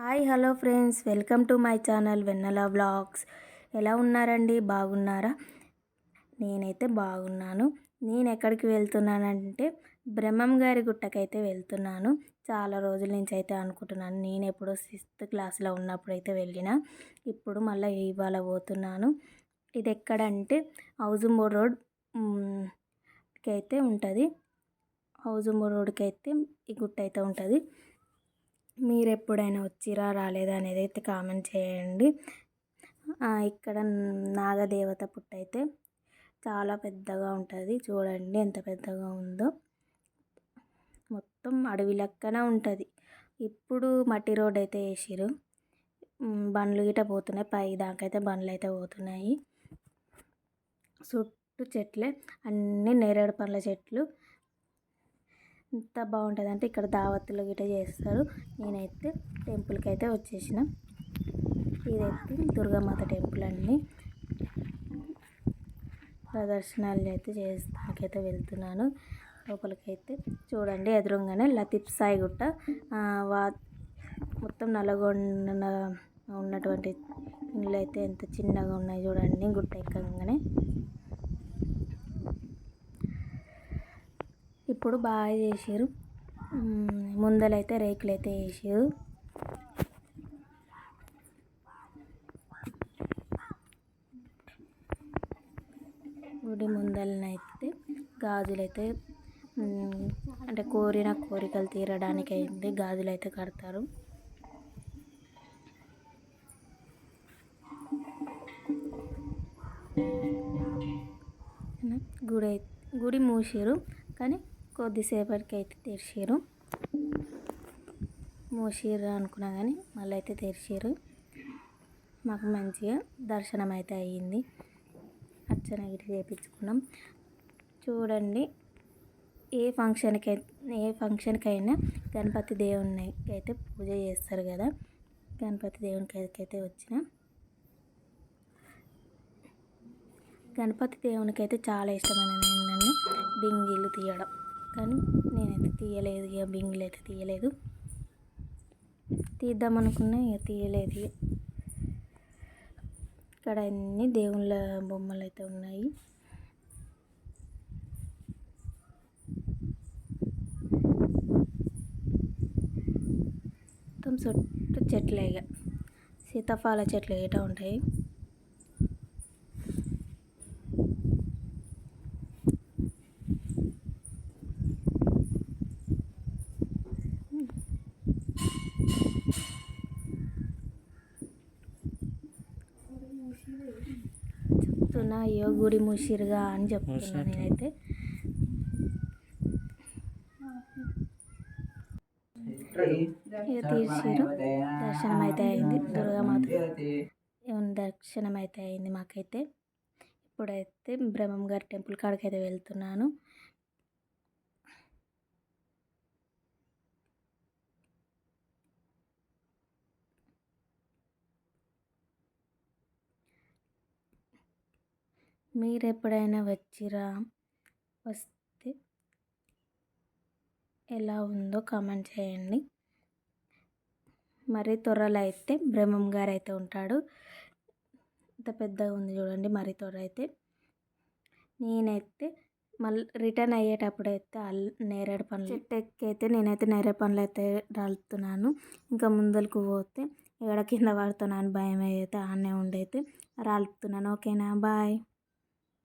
Hi hello friends. Welcome to my channel Vennela vlogs. ఎలా ఉన్నారండి? బాగున్నారా? నేనైతే బాగున్నాను. నేను ఎక్కడికి వెళ్తున్నానంటే బ్రహ్మం గారి గుట్టకైతే వెళ్తున్నాను. చాలా రోజుల నుంచి అయితే అనుకుంటున్నాను. నేను ఎప్పుడో సిక్స్త్ క్లాస్లో ఉన్నప్పుడు అయితే వెళ్ళిన ఇప్పుడు మళ్ళీ ఇవాళ పోతున్నాను. ఇది ఎక్కడంటే హౌజుంబో రోడ్ అయితే ఉంటుంది. హౌజుంబో రోడ్కి అయితే ఈ గుట్ట అయితే ఉంటుంది. మీరు ఎప్పుడైనా వచ్చిరా రాలేదా అనేది అయితే కామెంట్ చేయండి. ఇక్కడ నాగదేవత పుట్ట అయితే చాలా పెద్దగా ఉంటుంది. చూడండి ఎంత పెద్దగా ఉందో. మొత్తం అడవి లెక్కన ఉంటుంది. ఇప్పుడు మట్టి రోడ్ అయితే వేసిరు బండ్లు గిట్ట పోతున్నాయి. పై దాకైతే అయితే బండ్లు అయితే పోతున్నాయి. చుట్టూ చెట్లే. అన్నీ నేరేడు పండ్ల చెట్లు. ఎంత బాగుంటుంది అంటే ఇక్కడ దావత్తులు గిట్ట చేస్తారు. నేనైతే టెంపుల్కి అయితే వచ్చేసిన. ఇదైతే దుర్గామాత టెంపుల్ అండి. ప్రదర్శనలు అయితే చేస్తానికైతే వెళ్తున్నాను. లోపలికైతే చూడండి ఎదురుగానే లతీఫ్ సాయి గుట్ట. వా మొత్తం నల్లగొండ ఉన్నటువంటి ఇండ్లు అయితే ఎంత చిన్నగా ఉన్నాయి చూడండి గుట్ట ఎక్కగానే. ఇప్పుడు బాగా చేసారు ముందలైతే రేకులు అయితే వేసారు గుడి ముందలనైతే గాజులైతే అంటే కోరిన కోరికలు తీరడానికి అయింది. గాజులు అయితే కడతారు. గుడి గుడి మూసారు కానీ కొద్దిసేపటికి అయితే తెరిచారు. మూసిర్రు అనుకున్నా కానీ మళ్ళీ అయితే తెరిచారు. మాకు మంచిగా దర్శనం అయితే అయ్యింది. అర్చన గిరి చేయించుకున్నాం చూడండి ఏ ఫంక్షన్కి ఏ ఫంక్షన్కైనా గణపతి దేవునికి అయితే పూజ చేస్తారు కదా. గణపతి దేవునికి అయితే వచ్చిన గణపతి దేవునికి అయితే చాలా ఇష్టమైనది ఏంటంటే బింగిలు తీయడం. కానీ నేనైతే తీయలేదు ఇక బింగిలు అయితే తీయలేదు. తీద్దాం అనుకున్నా ఇక తీయలేదు ఇక్కడ అన్ని దేవుళ్ళ బొమ్మలు అయితే ఉన్నాయి. మొత్తం చుట్టూ చెట్లే ఇక. సీతాఫల చెట్లు ఏటా ఉంటాయి. చెప్తున్నా అయ్యో గుడి మూసిరుగా అని చెప్తున్నా నేనైతే. తీర్చిరు. దర్శనం అయితే అయింది దుర్గామాత దర్శనం అయితే అయింది మాకైతే. ఇప్పుడైతే బ్రహ్మం గారి టెంపుల్ కాడికి అయితే వెళ్తున్నాను. మీరు ఎప్పుడైనా వచ్చిరా? వస్తే ఎలా ఉందో కామెంట్ చేయండి. మరి త్వరలో అయితే బ్రహ్మం గారు అయితే ఉంటాడు. ఇంత పెద్దగా ఉంది చూడండి మరి త్వర అయితే నేనైతే మళ్ళీ రిటర్న్ అయ్యేటప్పుడు అయితే అల్ నేరేడు పండ్లు చెట్టు అయితే నేనైతే నేరేడు పండ్లు అయితే రాలుతున్నాను. ఇంకా ముందరకు పోతే ఎక్కడ కింద పడుతున్నాను భయం అయితే ఆనే ఉండైతే రాలుతున్నాను. ఓకేనా? బాయ్.